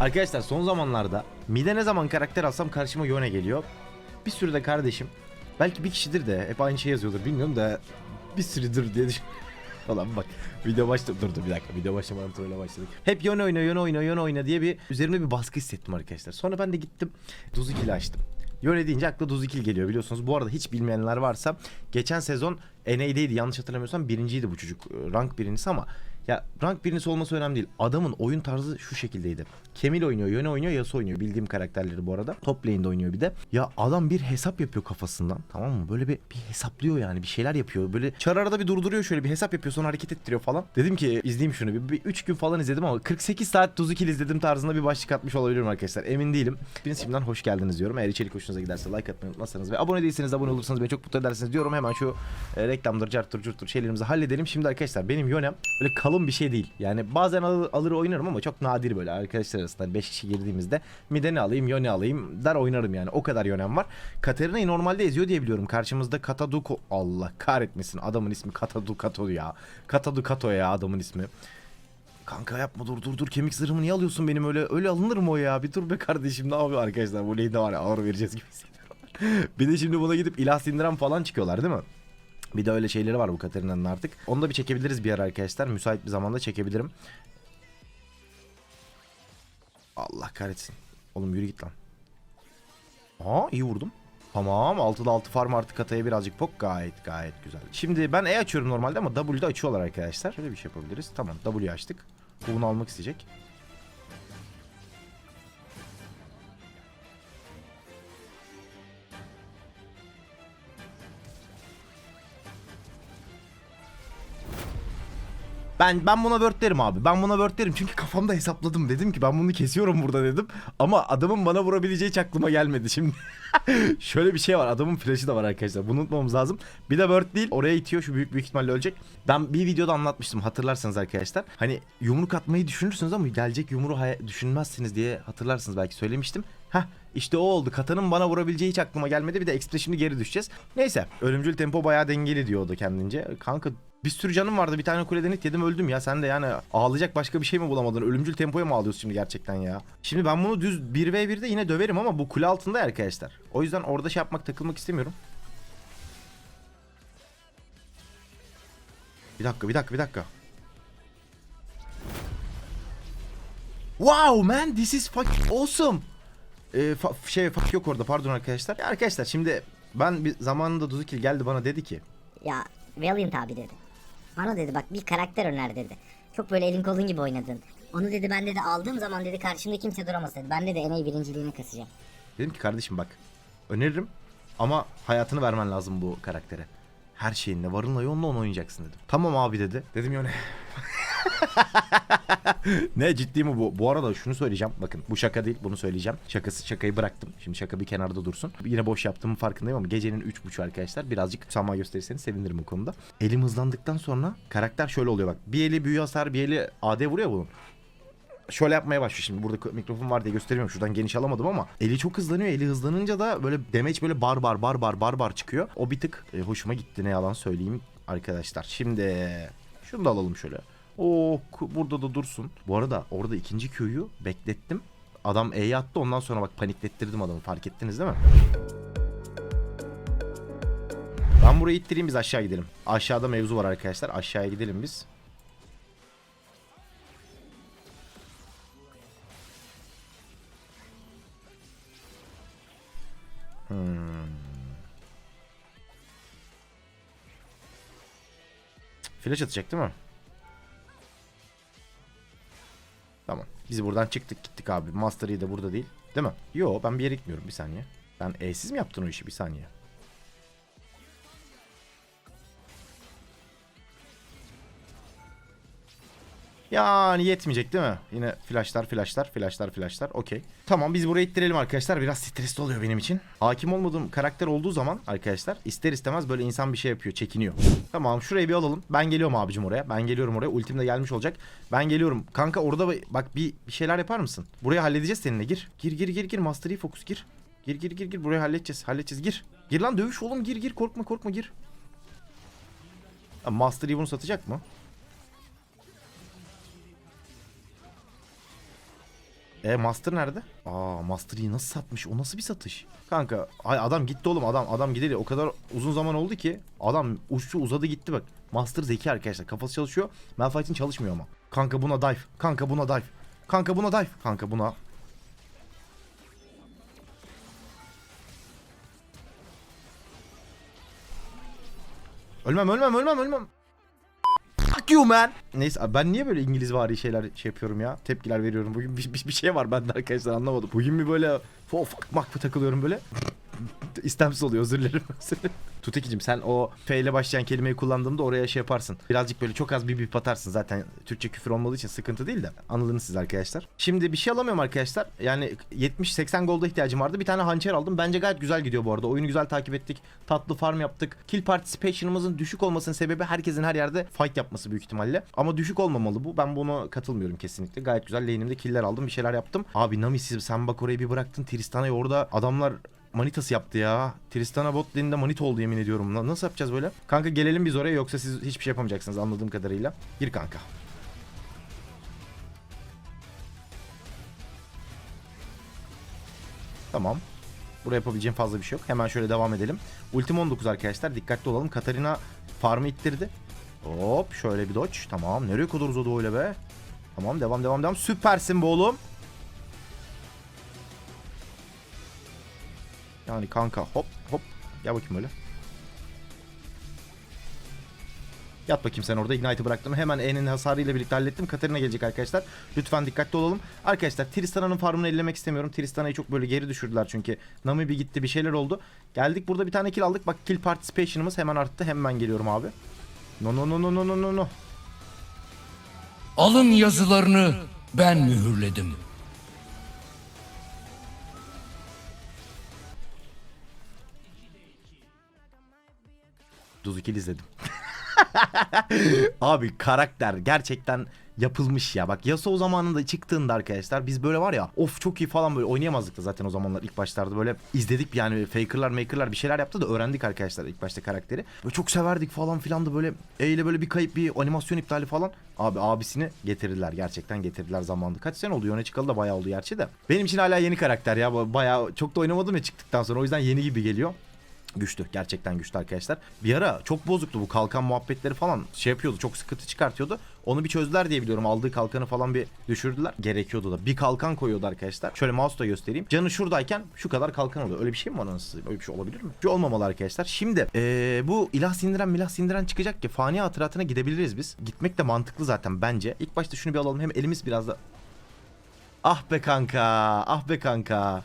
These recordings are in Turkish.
Arkadaşlar son zamanlarda mide ne zaman karakter alsam karşıma Yone geliyor. Bir sürü de kardeşim. Belki bir kişidir de hep aynı şey yazıyordur bilmiyorum da bir sürüdür diye düşün. Falan bak video başladı dur dur bir dakika video başlamadan trolle başladık. Hep Yone oyna Yone oyna Yone oyna diye bir üzerimde bir baskı hissettim arkadaşlar. Sonra ben de gittim Duzikil'i açtım. Yone deyince akla Duzikil geliyor biliyorsunuz. Bu arada hiç bilmeyenler varsa geçen sezon NA'deydi yanlış hatırlamıyorsam birinciydi bu çocuk. e, Rank birincisi ama ya rank birincisi olması önemli değil. Adamın oyun tarzı şu şekildeydi. Kemil oynuyor, Yone oynuyor, Yasuo oynuyor. Bildiğim karakterleri bu arada. Top lane'de oynuyor bir de. Ya adam bir hesap yapıyor kafasından. Tamam mı? Böyle bir, bir hesaplıyor yani. Bir şeyler yapıyor. Böyle çar arada bir durduruyor şöyle bir hesap yapıyor sonra hareket ettiriyor falan. Dedim ki izleyeyim şunu. Bir, bir 3 gün falan izledim ama 48 saat tuzu kill izledim tarzında bir başlık atmış olabilirim arkadaşlar. Emin değilim. Hepiniz şimdiden hoş geldiniz diyorum. Eğer içerik hoşunuza giderse like atmayı unutmazsanız ve abone değilseniz abone olursanız beni çok mutlu edersiniz diyorum. Hemen şu e, reklamdır, carttır, curttur şeylerimizi halledelim. Şimdi arkadaşlar benim yönem böyle kalın bir şey değil. Yani bazen alır, alır oynarım ama çok nadir böyle arkadaşlar arasında 5 kişi girdiğimizde mideni alayım, yöne alayım der oynarım yani. O kadar yönem var. Katarina'yı normalde eziyor diye biliyorum. Karşımızda Kataduko Allah kahretmesin adamın ismi Katadukato ya. Katadukato ya adamın ismi. Kanka yapma dur dur dur kemik zırhımı niye alıyorsun benim öyle öyle alınır mı o ya bir dur be kardeşim ne yapıyor arkadaşlar bu lane'de var ya ağır vereceğiz gibi hissediyorum. bir de şimdi buna gidip ilah sindiren falan çıkıyorlar değil mi? Bir de öyle şeyleri var bu Katarina'nın artık. Onu da bir çekebiliriz bir ara arkadaşlar. Müsait bir zamanda çekebilirim. Allah kahretsin. Oğlum yürü git lan. Aa iyi vurdum. Tamam 6'da 6 farm artık kataya birazcık pok gayet gayet güzel. Şimdi ben E açıyorum normalde ama W'de açıyorlar arkadaşlar. Şöyle bir şey yapabiliriz. Tamam W'yu açtık. Bu bunu almak isteyecek. Ben ben buna word derim abi. Ben buna word derim çünkü kafamda hesapladım. Dedim ki ben bunu kesiyorum burada dedim. Ama adamın bana vurabileceği hiç aklıma gelmedi şimdi. Şöyle bir şey var. Adamın flash'ı da var arkadaşlar. Bunu unutmamız lazım. Bir de word değil. Oraya itiyor. Şu büyük büyük ihtimalle ölecek. Ben bir videoda anlatmıştım hatırlarsanız arkadaşlar. Hani yumruk atmayı düşünürsünüz ama gelecek yumruğu düşünmezsiniz diye hatırlarsınız belki söylemiştim. Heh işte o oldu. Katanın bana vurabileceği hiç aklıma gelmedi. Bir de X'de şimdi geri düşeceğiz. Neyse. Ölümcül tempo bayağı dengeli diyordu kendince. Kanka bir sürü canım vardı. Bir tane kuleden hit yedim öldüm ya. Sen de yani ağlayacak başka bir şey mi bulamadın? Ölümcül tempoya mı ağlıyorsun şimdi gerçekten ya? Şimdi ben bunu düz 1v1'de yine döverim ama bu kule altında ya arkadaşlar. O yüzden orada şey yapmak takılmak istemiyorum. Bir dakika bir dakika bir dakika. Wow man this is fucking awesome. Ee, fa- şey fuck yok orada pardon arkadaşlar. Ya arkadaşlar şimdi ben bir zamanında Duzukil geldi bana dedi ki Ya Valiant abi dedi. Bana dedi bak bir karakter öner dedi. Çok böyle elin kolun gibi oynadın. Onu dedi ben dedi aldığım zaman dedi karşımda kimse duramaz dedi. Ben dedi NA birinciliğine kasacağım. Dedim ki kardeşim bak öneririm ama hayatını vermen lazım bu karaktere. Her şeyinle varınla yoğunla onu oynayacaksın dedim. Tamam abi dedi. Dedim ya ne? ne ciddi mi bu? Bu arada şunu söyleyeceğim. Bakın bu şaka değil bunu söyleyeceğim. Şakası şakayı bıraktım. Şimdi şaka bir kenarda dursun. Yine boş yaptığımın farkındayım ama gecenin 3.30 arkadaşlar. Birazcık sama gösterirseniz sevinirim bu konuda. Elim hızlandıktan sonra karakter şöyle oluyor bak. Bir eli büyü hasar bir eli AD vuruyor bunun şöyle yapmaya başlıyor şimdi. Burada mikrofon var diye gösteremiyorum. Şuradan geniş alamadım ama eli çok hızlanıyor. Eli hızlanınca da böyle damage böyle bar bar bar bar bar bar çıkıyor. O bir tık e, hoşuma gitti ne yalan söyleyeyim arkadaşlar. Şimdi şunu da alalım şöyle. Oo ku- burada da dursun. Bu arada orada ikinci Q'yu beklettim. Adam E'ye attı ondan sonra bak paniklettirdim adamı fark ettiniz değil mi? Ben burayı ittireyim biz aşağı gidelim. Aşağıda mevzu var arkadaşlar. Aşağıya gidelim biz. Flash atacak değil mi? Tamam. Biz buradan çıktık gittik abi. Master Yi de burada değil. Değil mi? Yo ben bir yere gitmiyorum bir saniye. Ben E'siz mi yaptın o işi bir saniye? Yani yetmeyecek değil mi? Yine flashlar flashlar flashlar flashlar okey. Tamam biz burayı ittirelim arkadaşlar. Biraz stresli oluyor benim için. Hakim olmadığım karakter olduğu zaman arkadaşlar ister istemez böyle insan bir şey yapıyor çekiniyor. Tamam şurayı bir alalım. Ben geliyorum abicim oraya. Ben geliyorum oraya. Ultim de gelmiş olacak. Ben geliyorum. Kanka orada bak bir, şeyler yapar mısın? Burayı halledeceğiz seninle gir. Gir gir gir gir. Master Yi Focus gir. Gir gir gir gir. Burayı halledeceğiz. Halledeceğiz gir. Gir lan dövüş oğlum gir gir. Korkma korkma gir. Ya bunu satacak mı? E Master nerede? Aa Master'ı nasıl satmış? O nasıl bir satış? Kanka ay adam gitti oğlum adam adam gideli o kadar uzun zaman oldu ki adam uçtu uzadı gitti bak. Master zeki arkadaşlar kafası çalışıyor. Malphite'in çalışmıyor ama. Kanka buna dive. Kanka buna dive. Kanka buna dive. Kanka buna. Ölmem ölmem ölmem ölmem. Fuck you man. Neyse ben niye böyle İngiliz vari şeyler şey yapıyorum ya. Tepkiler veriyorum. Bugün bir, bir, bir şey var bende arkadaşlar anlamadım. Bugün bir böyle fuck mı takılıyorum böyle. İstemsiz oluyor özür dilerim. Tutekicim sen o F ile başlayan kelimeyi kullandığımda oraya şey yaparsın. Birazcık böyle çok az bir bip atarsın. Zaten Türkçe küfür olmadığı için sıkıntı değil de. Anladınız siz arkadaşlar. Şimdi bir şey alamıyorum arkadaşlar. Yani 70-80 golda ihtiyacım vardı. Bir tane hançer aldım. Bence gayet güzel gidiyor bu arada. Oyunu güzel takip ettik. Tatlı farm yaptık. Kill participation'ımızın düşük olmasının sebebi herkesin her yerde fight yapması büyük ihtimalle. Ama düşük olmamalı bu. Ben bunu katılmıyorum kesinlikle. Gayet güzel lane'imde killer aldım. Bir şeyler yaptım. Abi Nami siz sen bak orayı bir bıraktın. Tristana'yı orada adamlar manitası yaptı ya. Tristana bot lane'de manita oldu yemin ediyorum. Na- Nasıl yapacağız böyle? Kanka gelelim biz oraya yoksa siz hiçbir şey yapamayacaksınız anladığım kadarıyla. Gir kanka. Tamam. Buraya yapabileceğim fazla bir şey yok. Hemen şöyle devam edelim. Ultim 19 arkadaşlar. Dikkatli olalım. Katarina farmı ittirdi. Hop şöyle bir dodge. Tamam. Nereye kadar uzadı öyle be? Tamam devam devam devam. Süpersin be oğlum. Yani kanka hop hop. Gel bakayım öyle. Yat bakayım sen orada. Ignite'ı bıraktım. Hemen E'nin hasarıyla birlikte hallettim. Katarina gelecek arkadaşlar. Lütfen dikkatli olalım. Arkadaşlar Tristana'nın farmını ellemek istemiyorum. Tristana'yı çok böyle geri düşürdüler çünkü. Nami bir gitti bir şeyler oldu. Geldik burada bir tane kill aldık. Bak kill participation'ımız hemen arttı. Hemen geliyorum abi. No no no no no no no no. Alın yazılarını ben mühürledim. Duzukil izledim. Abi karakter gerçekten yapılmış ya. Bak Yasuo zamanında çıktığında arkadaşlar biz böyle var ya of çok iyi falan böyle oynayamazdık da zaten o zamanlar ilk başlarda böyle izledik yani fakerlar makerlar bir şeyler yaptı da öğrendik arkadaşlar ilk başta karakteri. Böyle çok severdik falan filan da böyle E ile böyle bir kayıp bir animasyon iptali falan. Abi abisini getirdiler gerçekten getirdiler zamanında. Kaç sene oldu yöne çıkalı da bayağı oldu gerçi de. Benim için hala yeni karakter ya bayağı çok da oynamadım ya çıktıktan sonra o yüzden yeni gibi geliyor. Güçlü. Gerçekten güçlü arkadaşlar. Bir ara çok bozuktu bu kalkan muhabbetleri falan. Şey yapıyordu. Çok sıkıntı çıkartıyordu. Onu bir çözdüler diye biliyorum. Aldığı kalkanı falan bir düşürdüler. Gerekiyordu da. Bir kalkan koyuyordu arkadaşlar. Şöyle mouse'da göstereyim. Canı şuradayken şu kadar kalkan oluyor. Öyle bir şey mi var anasını? Öyle bir şey olabilir mi? Şu olmamalı arkadaşlar. Şimdi ee, bu ilah sindiren milah sindiren çıkacak ki fani hatıratına gidebiliriz biz. Gitmek de mantıklı zaten bence. İlk başta şunu bir alalım. Hem elimiz biraz da Ah be kanka. Ah be kanka.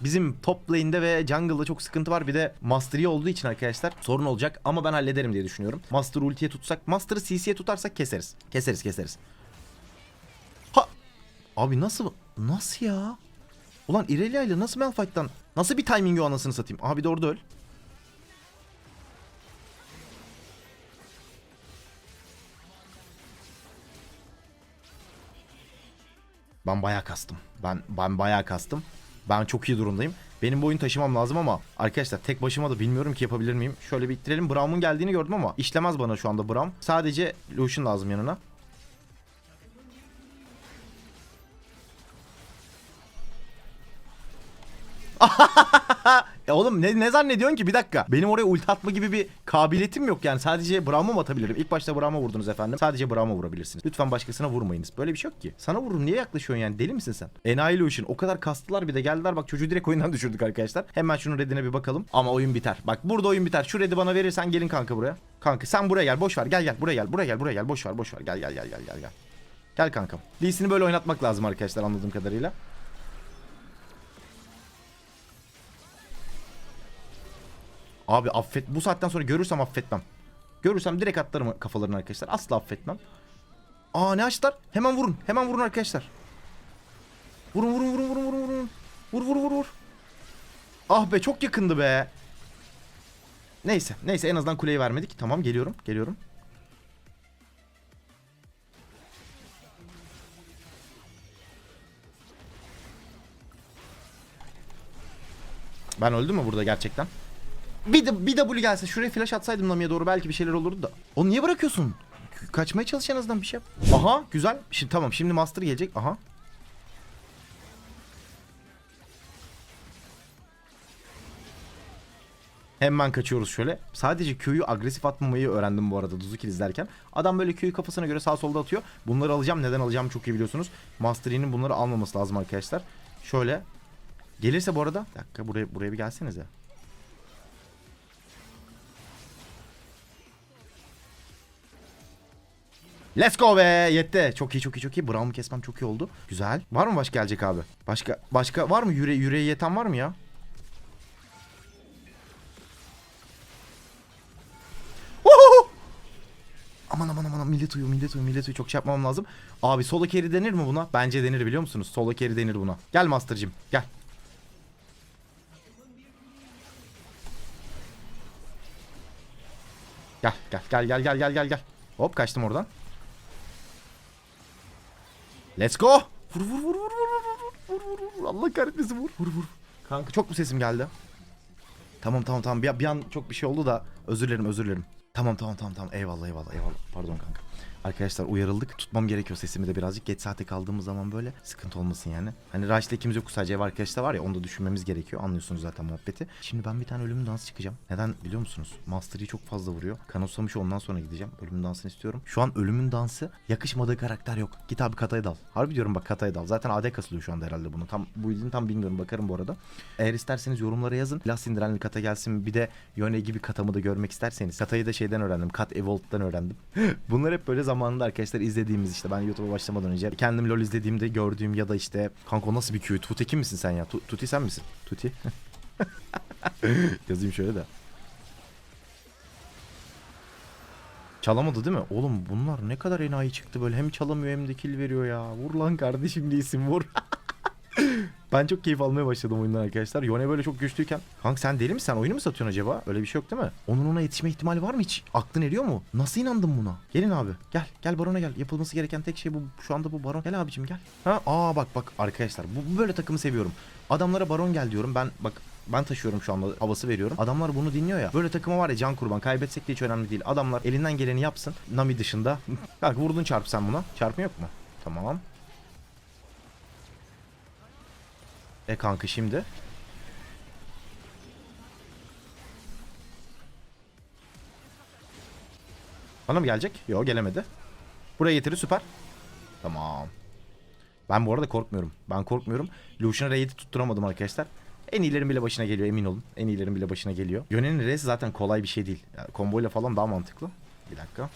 Bizim top lane'de ve jungle'da çok sıkıntı var. Bir de Mastery olduğu için arkadaşlar sorun olacak. Ama ben hallederim diye düşünüyorum. Master ultiye tutsak, Master'ı CC'ye tutarsak keseriz. Keseriz keseriz. Ha! Abi nasıl? Nasıl ya? Ulan Irelia ile nasıl Malphite'dan? Nasıl bir timing o anasını satayım? Abi de orada öl. Ben bayağı kastım. Ben ben bayağı kastım. Ben çok iyi durumdayım. Benim bu oyunu taşımam lazım ama arkadaşlar tek başıma da bilmiyorum ki yapabilir miyim. Şöyle bir ittirelim. Geldiğini gördüm ama işlemez bana şu anda Braum. Sadece Lucian lazım yanına. Ya oğlum ne, ne zannediyorsun ki? Bir dakika. Benim oraya ulti atma gibi bir kabiliyetim yok yani. Sadece Braum'a mı atabilirim? İlk başta Braum'a vurdunuz efendim. Sadece Braum'a vurabilirsiniz. Lütfen başkasına vurmayınız. Böyle bir şey yok ki. Sana vururum. Niye yaklaşıyorsun yani? Deli misin sen? Enayi Lucian. O kadar kastılar bir de geldiler. Bak çocuğu direkt oyundan düşürdük arkadaşlar. Hemen şunun redine bir bakalım. Ama oyun biter. Bak burada oyun biter. Şu redi bana verirsen gelin kanka buraya. Kanka sen buraya gel. Boş ver. Gel gel. Buraya gel. Buraya gel. Buraya gel. Boş ver. Boş ver. Gel gel gel gel gel gel. Gel kankam. Lee Sin'i böyle oynatmak lazım arkadaşlar anladığım kadarıyla. Abi affet. Bu saatten sonra görürsem affetmem. Görürsem direkt atlarım kafalarını arkadaşlar. Asla affetmem. Aa ne açtılar? Hemen vurun. Hemen vurun arkadaşlar. Vurun vurun vurun vurun vurun vurun. Vur vur vur vur. Ah be çok yakındı be. Neyse. Neyse en azından kuleyi vermedik. Tamam geliyorum. Geliyorum. Ben öldüm mü burada gerçekten? Bir, de, bir W gelse şuraya flash atsaydım Nami'ye doğru belki bir şeyler olurdu da. Onu niye bırakıyorsun? Kaçmaya çalış en azından bir şey. Aha güzel. Şimdi tamam şimdi master gelecek. Aha. Hemen kaçıyoruz şöyle. Sadece Q'yu agresif atmamayı öğrendim bu arada Duzukil izlerken. Adam böyle Q'yu kafasına göre sağ solda atıyor. Bunları alacağım. Neden alacağım çok iyi biliyorsunuz. Master bunları almaması lazım arkadaşlar. Şöyle. Gelirse bu arada. Bir dakika buraya, buraya bir gelsenize. Let's go be yetti. Çok iyi çok iyi çok iyi. Brown'u kesmem çok iyi oldu. Güzel. Var mı başka gelecek abi? Başka başka var mı? Yüre, yüreği yeten var mı ya? Ohoho! Aman aman aman millet uyuyor millet uyuyor millet uyuyor çok şey yapmam lazım. Abi solo carry denir mi buna? Bence denir biliyor musunuz? Solo carry denir buna. Gel Master'cım gel. Gel gel gel gel gel gel gel gel. Hop kaçtım oradan. Let's go. Vur vur vur vur vur vur vur vur vur. Allah kahretmesin vur vur vur. Kanka çok mu sesim geldi? Tamam tamam tamam bir, bir an çok bir şey oldu da özür dilerim özür dilerim. Tamam tamam tamam tamam eyvallah eyvallah eyvallah pardon kanka. Arkadaşlar uyarıldık tutmam gerekiyor sesimi de birazcık geç saate kaldığımız zaman böyle sıkıntı olmasın yani. Hani Raş'la ikimiz yok sadece ev arkadaşlar var ya onu da düşünmemiz gerekiyor anlıyorsunuz zaten muhabbeti. Şimdi ben bir tane ölüm dansı çıkacağım. Neden biliyor musunuz? Master Yi çok fazla vuruyor. Kanoslamış ondan sonra gideceğim. Ölümün dansını istiyorum. Şu an ölümün dansı yakışmadığı karakter yok. Git abi kataya dal. Harbi diyorum bak kataya dal. Zaten AD kasılıyor şu anda herhalde bunu. Tam bu ilini tam bilmiyorum bakarım bu arada. Eğer isterseniz yorumlara yazın. Las indirenli kata gelsin. Bir de Yone gibi katamı da görmek isterseniz. Katayı da şeyden öğrendim. Kat Evolved'dan öğrendim. Bunlar hep böyle zamanında arkadaşlar izlediğimiz işte ben YouTube'a başlamadan önce kendim LoL izlediğimde gördüğüm ya da işte kanka nasıl bir Q? Tuti misin sen ya? Tu- Tuti sen misin? Tuti. Yazayım şöyle de. Çalamadı değil mi? Oğlum bunlar ne kadar enayi çıktı böyle hem çalamıyor hem de kill veriyor ya. Vur lan kardeşim değilsin vur. ben çok keyif almaya başladım oyundan arkadaşlar. Yone böyle çok güçlüyken. Kanka sen deli misin? Sen oyunu mu satıyorsun acaba? Öyle bir şey yok değil mi? Onun ona yetişme ihtimali var mı hiç? Aklın eriyor mu? Nasıl inandın buna? Gelin abi. Gel. Gel barona gel. Yapılması gereken tek şey bu. Şu anda bu baron. Gel abicim gel. Ha? Aa bak bak arkadaşlar. Bu, bu böyle takımı seviyorum. Adamlara baron gel diyorum. Ben bak ben taşıyorum şu anda havası veriyorum. Adamlar bunu dinliyor ya. Böyle takıma var ya can kurban. Kaybetsek de hiç önemli değil. Adamlar elinden geleni yapsın. Nami dışında. Bak vurdun çarp sen buna. Çarpma yok mu? Tamam. E kanka şimdi. Bana mı gelecek? Yok gelemedi. Buraya getiri süper. Tamam. Ben bu arada korkmuyorum. Ben korkmuyorum. Lucian'a raid'i tutturamadım arkadaşlar. En iyilerin bile başına geliyor emin olun. En iyilerin bile başına geliyor. Yönenin raid'i zaten kolay bir şey değil. Yani komboyla falan daha mantıklı. Bir dakika.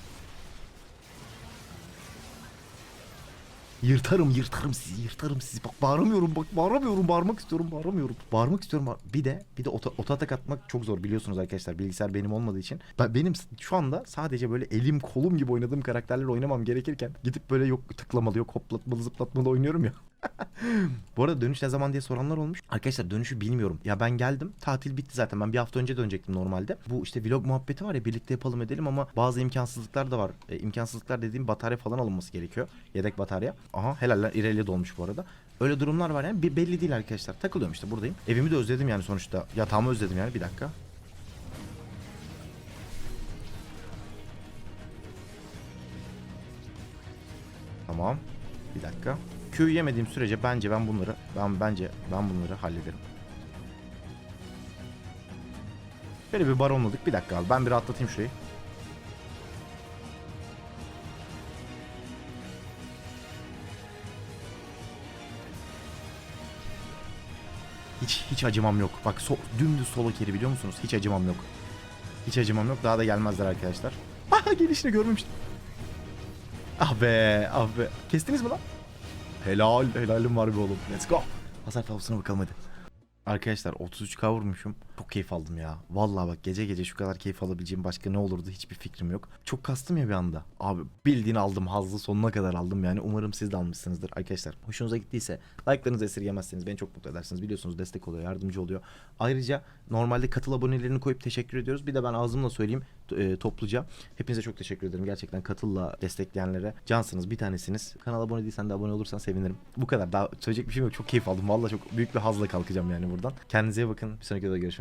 Yırtarım yırtarım sizi yırtarım sizi. Bak bağıramıyorum bak bağıramıyorum bağırmak istiyorum bağıramıyorum. Bağırmak istiyorum. bağır- Bir de bir de oto, oto atak atmak çok zor biliyorsunuz arkadaşlar. Bilgisayar benim olmadığı için. Ben, benim şu anda sadece böyle elim kolum gibi oynadığım karakterler oynamam gerekirken gidip böyle yok tıklamalı yok hoplatmalı zıplatmalı oynuyorum ya. Bu arada dönüş ne zaman diye soranlar olmuş. Arkadaşlar dönüşü bilmiyorum. Ya ben geldim. Tatil bitti zaten. Ben bir hafta önce dönecektim normalde. Bu işte vlog muhabbeti var ya birlikte yapalım edelim ama bazı imkansızlıklar da var. E, imkansızlıklar dediğim batarya falan alınması gerekiyor. Yedek batarya. Aha helaller İrelia dolmuş bu arada. Öyle durumlar var yani. Bir belli değil arkadaşlar. Takılıyorum işte buradayım. Evimi de özledim yani sonuçta. Yatağımı özledim yani. Bir dakika. Tamam. Bir dakika. Q yemediğim sürece bence ben bunları ben bence ben bunları hallederim. Böyle bir baronladık. Bir dakika abi. Ben bir rahatlatayım şurayı. Hiç hiç acımam yok. Bak so, dümdüz solo carry biliyor musunuz? Hiç acımam yok. Hiç acımam yok. Daha da gelmezler arkadaşlar. Ah gelişini görmemiştim. Ah be, ah be. Kestiniz mi lan? Helal, helalim var be oğlum. Let's go. Hasar tablosuna bakalım hadi. Arkadaşlar 33k vurmuşum. Çok keyif aldım ya. Vallahi bak gece gece şu kadar keyif alabileceğim başka ne olurdu hiçbir fikrim yok. Çok kastım ya bir anda. Abi bildiğin aldım hazzı sonuna kadar aldım yani. Umarım siz de almışsınızdır arkadaşlar. Hoşunuza gittiyse like'larınızı esirgemezseniz beni çok mutlu edersiniz. Biliyorsunuz destek oluyor, yardımcı oluyor. Ayrıca normalde katıl abonelerini koyup teşekkür ediyoruz. Bir de ben ağzımla söyleyeyim e, topluca. Hepinize çok teşekkür ederim. Gerçekten katılla destekleyenlere cansınız bir tanesiniz. Kanala abone değilsen de abone olursan sevinirim. Bu kadar. Daha söyleyecek bir şeyim yok. Çok keyif aldım. Vallahi çok büyük bir hazla kalkacağım yani buradan. Kendinize bakın. Bir sonraki videoda